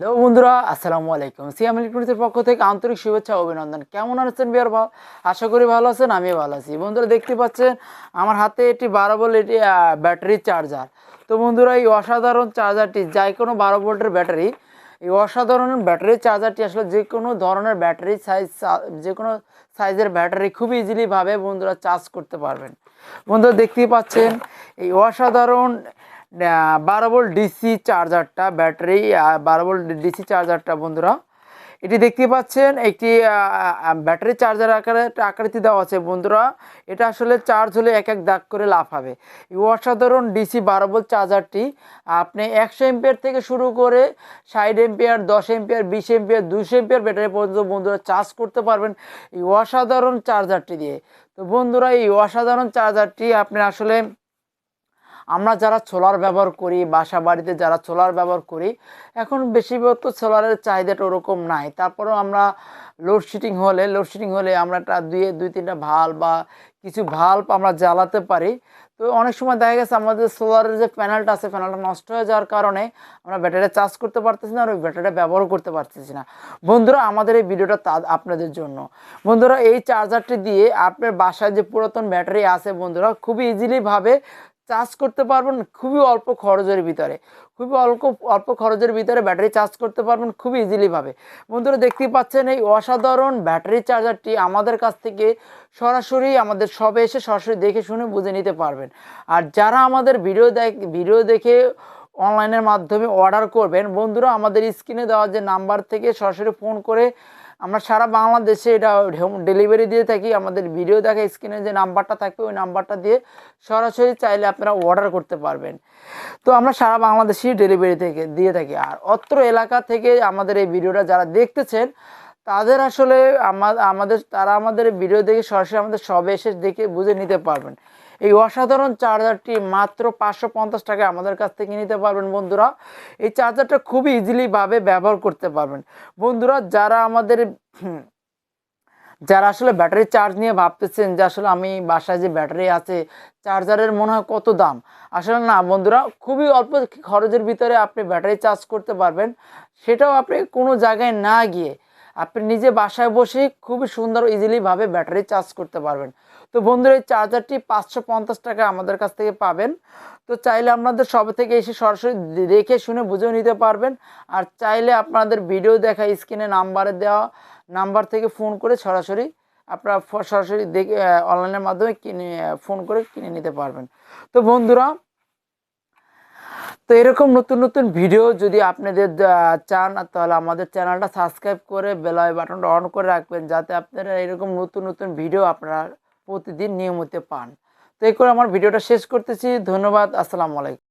Hello বন্ধুরা, আসসালামু আলাইকুম। সিয়াম ইলেকট্রনিক্সের পক্ষ থেকে আন্তরিক শুভেচ্ছা অভিনন্দন। কেমন আছেন বিয়ার ভাও আশা করি ভালো আছেন, আমিও ভালো আছি। বন্ধুরা, দেখতে পাচ্ছেন, আমার হাতে এটি বারো ভোল্ট এটি ব্যাটারি চার্জার। তো বন্ধুরা, এই অসাধারণ চার্জারটি যাই কোনো বারো ভোল্টের ব্যাটারি, এই অসাধারণ ব্যাটারি চার্জারটি আসলে যে কোনো ধরনের ব্যাটারি সাইজ যে কোনো সাইজের ব্যাটারি খুব ইজিলিভাবে বন্ধুরা চার্জ করতে পারবেন। বন্ধুরা, দেখতেই পাচ্ছেন, এই অসাধারণ বারো ভোল্ট ডিসি চার্জারটা ব্যাটারি বারো ভোল্ট ডিসি চার্জারটা বন্ধুরা। এটি দেখতে পাচ্ছেন, একটি ব্যাটারি চার্জার আকারে, আকৃতি দেওয়া আছে বন্ধুরা। এটা আসলে চার্জ হলে এক এক দাগ করে লাভ হবে। এই অসাধারণ ডিসি বারো ভোল্ট চার্জারটি আপনি একশো এমপিয়ার থেকে শুরু করে ষাট এমপিয়ার, দশ এমপিয়ার, বিশ এমপিয়ার দুশো এমপিয়ার ব্যাটারি পর্যন্ত বন্ধুরা চার্জ করতে পারবেন এই অসাধারণ চার্জারটি দিয়ে। তো বন্ধুরা, এই অসাধারণ চার্জারটি আপনি আসলে আমরা যারা সোলার ব্যবহার করি বাসা বাড়িতে যারা সোলার ব্যবহার করি, এখন বেশিরভাগ তো সোলারের চাহিদাটা ওরকম নাই। তারপরেও আমরা লোডশেডিং হলে লোডশেডিং হলে আমরা একটা দুই দুই, তিনটা ভালো বা কিছু ভাল্ব আমরা জ্বালাতে পারি। তো অনেক সময় দেখা গেছে আমাদের সোলারের যে প্যানেলটা আছে প্যানেলটা নষ্ট হয়ে যাওয়ার কারণে আমরা ব্যাটারি চার্জ করতে পারতেছি না আর ওই ব্যাটারিটা ব্যবহার করতে পারতেছি না। বন্ধুরা, আমাদের এই ভিডিওটা তা আপনাদের জন্য। বন্ধুরা, এই চার্জারটি দিয়ে আপনার বাসায় যে পুরাতন ব্যাটারি আছে বন্ধুরা, খুবই ইজিলিভাবে চার্জ করতে পারবেন খুবই অল্প খরচের ভিতরে। খুবই অল্প অল্প খরচের ভিতরে ব্যাটারি চার্জ করতে পারবেন খুবই ইজিলিভাবে বন্ধুরা দেখতেই পাচ্ছেন এই অসাধারণ ব্যাটারি চার্জারটি আমাদের কাছ থেকে সরাসরি আমাদের সবে এসে সরাসরি দেখে শুনে বুঝে নিতে পারবেন। আর যারা আমাদের ভিডিও দেখ, ভিডিও দেখে অনলাইনের মাধ্যমে অর্ডার করবেন, বন্ধুরা আমাদের স্ক্রিনে দেওয়া যে নাম্বার থেকে সরাসরি ফোন করে আমরা সারা বাংলাদেশে এটা হোম ডেলিভারি দিয়ে থাকি, আমাদের ভিডিও দেখা স্ক্রিনে যে নাম্বারটা থাকবে ওই নাম্বারটা দিয়ে সরাসরি চাইলে আপনারা অর্ডার করতে পারবেন। তো আমরা সারা বাংলাদেশেই ডেলিভারি থেকে, দিয়ে থাকি। আর অত্র এলাকা থেকে আমাদের এই ভিডিওটা যারা দেখতেছেন, তাদের আসলে আমাদের, তারা আমাদের ভিডিও দেখে সরাসরি আমাদের সবে এসে দেখে বুঝে নিতে পারবেন। এই অসাধারণ চার্জারটি মাত্র পাঁচশো পঞ্চাশ টাকায় আমাদের কাছ থেকে নিতে পারবেন বন্ধুরা। এই চার্জারটা খুবই ইজিলিভাবে ব্যবহার করতে পারবেন। বন্ধুরা, যারা আমাদের যারা আসলে ব্যাটারি চার্জ নিয়ে ভাবতেছেন যে আসলে আমি বাসায় যে ব্যাটারি আছে, চার্জারের মনে হয় কত দাম? আসলে না বন্ধুরা, খুবই অল্প খরচের ভিতরে আপনি ব্যাটারি চার্জ করতে পারবেন। সেটাও আপনি কোনো জায়গায় না গিয়ে আপনি নিজে বাসায় বসে খুবই সুন্দর ইজিলিভাবে ব্যাটারি চার্জ করতে পারবেন। তো বন্ধুরা, এই চার্জারটি পাঁচশো পঞ্চাশ টাকা আমাদের কাছ থেকে পাবেন। তো চাইলে আপনাদের সবে থেকে এসে সরাসরি দেখে শুনে বুঝেও নিতে পারবেন। আর চাইলে আপনাদের ভিডিও দেখা স্ক্রিনে নাম্বারে দেওয়া নাম্বার থেকে ফোন করে সরাসরি আপনারা সরাসরি দেখে অনলাইনের মাধ্যমে কিনে, ফোন করে কিনে নিতে পারবেন। তো বন্ধুরা তো এরকম নতুন নতুন ভিডিও যদি আপনাদের চান, তাহলে আমাদের চ্যানেলটা সাবস্ক্রাইব করে বেলায় বাটনটা অন করে রাখবেন, যাতে আপনারা এরকম নতুন নতুন ভিডিও আপনারা প্রতিদিন নিয়মিত পান। তো এই করে আমার ভিডিওটা শেষ করতেছি। ধন্যবাদ। আসসালামু আলাইকুম।